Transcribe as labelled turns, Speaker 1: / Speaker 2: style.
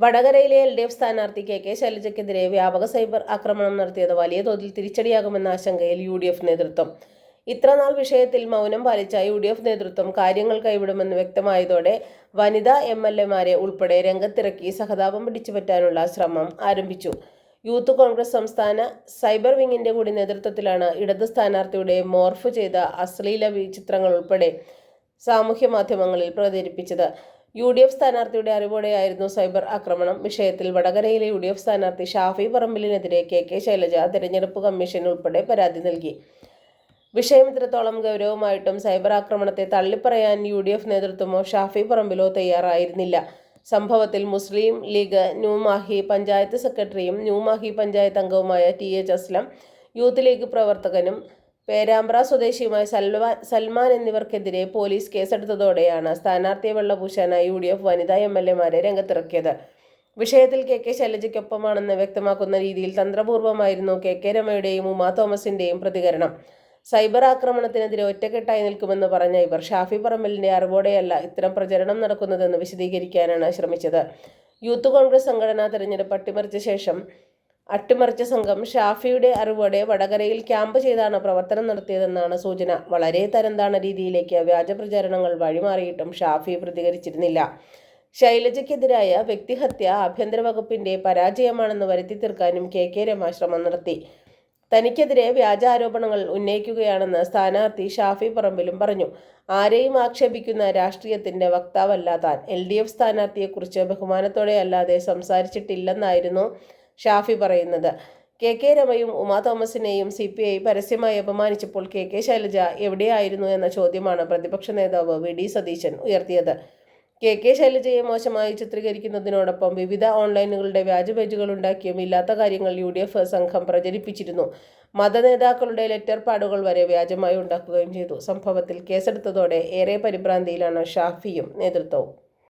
Speaker 1: വടകരയിലെ L D F സ്ഥാനാർത്ഥി K K ശൈലജയ്ക്കെതിരെ വ്യാപക സൈബർ ആക്രമണം നടത്തിയത് വലിയ തോതിൽ തിരിച്ചടിയാകുമെന്ന ആശങ്കയിൽ യു ഡി എഫ് നേതൃത്വം. ഇത്രനാൾ വിഷയത്തിൽ മൗനം പാലിച്ച യു ഡി എഫ് നേതൃത്വം കാര്യങ്ങൾ കൈവിടുമെന്ന് വ്യക്തമായതോടെ വനിതാ എം എൽ എമാരെ ഉൾപ്പെടെ രംഗത്തിറക്കി സഹതാപം പിടിച്ചുപറ്റാനുള്ള ശ്രമം ആരംഭിച്ചു. യൂത്ത് കോൺഗ്രസ് സംസ്ഥാന സൈബർ വിങ്ങിന്റെ കൂടി നേതൃത്വത്തിലാണ് ഇടത് സ്ഥാനാർത്ഥിയുടെ മോർഫ് ചെയ്ത അശ്ലീല ചിത്രങ്ങൾ ഉൾപ്പെടെ സാമൂഹ്യ മാധ്യമങ്ങളിൽ പ്രചരിപ്പിച്ചത്. യു ഡി എഫ് സ്ഥാനാർത്ഥിയുടെ അറിവോടെയായിരുന്നു സൈബർ ആക്രമണം. വിഷയത്തിൽ വടകരയിലെ യു ഡി എഫ് സ്ഥാനാർത്ഥി ഷാഫി പറമ്പിലിനെതിരെ കെ കെ ശൈലജ തെരഞ്ഞെടുപ്പ് കമ്മീഷൻ ഉൾപ്പെടെ പരാതി നൽകി. വിഷയം ഇത്രത്തോളം ഗൗരവമായിട്ടും സൈബർ ആക്രമണത്തെ തള്ളിപ്പറയാൻ യു ഡി എഫ് നേതൃത്വമോ ഷാഫി പറമ്പിലോ തയ്യാറായിരുന്നില്ല. സംഭവത്തിൽ മുസ്ലിം ലീഗ് ന്യൂമാഹി പഞ്ചായത്ത് സെക്രട്ടറിയും ന്യൂമാഹി പഞ്ചായത്ത് അംഗവുമായ T H Aslam youth league പ്രവർത്തകനും പേരാമ്പ്ര സ്വദേശിയുമായ സൽമാൻ സൽമാൻ എന്നിവർക്കെതിരെ പോലീസ് കേസെടുത്തതോടെയാണ് സ്ഥാനാർത്ഥിയെ വെള്ളപൂശാനായി യു ഡി എഫ് വനിതാ എം എൽ എമാരെ രംഗത്തിറക്കിയത്. വിഷയത്തിൽ കെ കെ ശൈലജയ്ക്കൊപ്പമാണെന്ന് വ്യക്തമാക്കുന്ന രീതിയിൽ തന്ത്രപൂർവമായിരുന്നു കെ കെ രമയുടെയും ഉമാ തോമസിന്റെയും പ്രതികരണം. സൈബർ ആക്രമണത്തിനെതിരെ ഒറ്റക്കെട്ടായി നിൽക്കുമെന്ന് പറഞ്ഞ ഇവർ ഷാഫി പറമ്പലിന്റെ അറിവോടെയല്ല ഇത്തരം പ്രചരണം നടക്കുന്നതെന്ന് വിശദീകരിക്കാനാണ് ശ്രമിച്ചത്. യൂത്ത് കോൺഗ്രസ് സംഘടനാ തെരഞ്ഞെടുപ്പ് അട്ടിമറിച്ച ശേഷം അട്ടിമറിച്ച സംഘം ഷാഫിയുടെ അറിവോടെ വടകരയിൽ ക്യാമ്പ് ചെയ്താണ് പ്രവർത്തനം നടത്തിയതെന്നാണ് സൂചന. വളരെ തരംതാണ രീതിയിലേക്ക് വ്യാജ പ്രചാരണങ്ങൾ വഴിമാറിയിട്ടും ഷാഫി പ്രതികരിച്ചിരുന്നില്ല. ശൈലജയ്ക്കെതിരായ വ്യക്തിഹത്യ ആഭ്യന്തര വകുപ്പിന്റെ പരാജയമാണെന്ന് വരുത്തി തീർക്കാനും കെ കെ രമ ശ്രമം നടത്തി. തനിക്കെതിരെ വ്യാജ ആരോപണങ്ങൾ ഉന്നയിക്കുകയാണെന്ന് സ്ഥാനാർത്ഥി ഷാഫി പറമ്പിലും പറഞ്ഞു. ആരെയും ആക്ഷേപിക്കുന്ന രാഷ്ട്രീയത്തിന്റെ വക്താവല്ല താൻ. എൽ ഡി എഫ് സ്ഥാനാർത്ഥിയെക്കുറിച്ച് ബഹുമാനത്തോടെ അല്ലാതെ സംസാരിച്ചിട്ടില്ലെന്നായിരുന്നു ഷാഫി പറയുന്നത്. കെ കെ രമയും ഉമാ തോമസിനെയും സി പി ഐ പരസ്യമായി അപമാനിച്ചപ്പോൾ കെ കെ ശൈലജ എവിടെയായിരുന്നു എന്ന ചോദ്യമാണ് പ്രതിപക്ഷ നേതാവ് വി ഡി സതീശൻ ഉയർത്തിയത്. കെ കെ ശൈലജയെ മോശമായി ചിത്രീകരിക്കുന്നതിനോടൊപ്പം വിവിധ ഓൺലൈനുകളുടെ വ്യാജ പേജുകൾ ഉണ്ടാക്കിയും ഇല്ലാത്ത കാര്യങ്ങൾ യു ഡി എഫ് സംഘം പ്രചരിപ്പിച്ചിരുന്നു. മതനേതാക്കളുടെ ലെറ്റർ പാഡുകൾ വരെ വ്യാജമായി ഉണ്ടാക്കുകയും ചെയ്തു. സംഭവത്തിൽ കേസെടുത്തതോടെ ഏറെ പരിഭ്രാന്തിയിലാണ് ഷാഫിയും നേതൃത്വവും.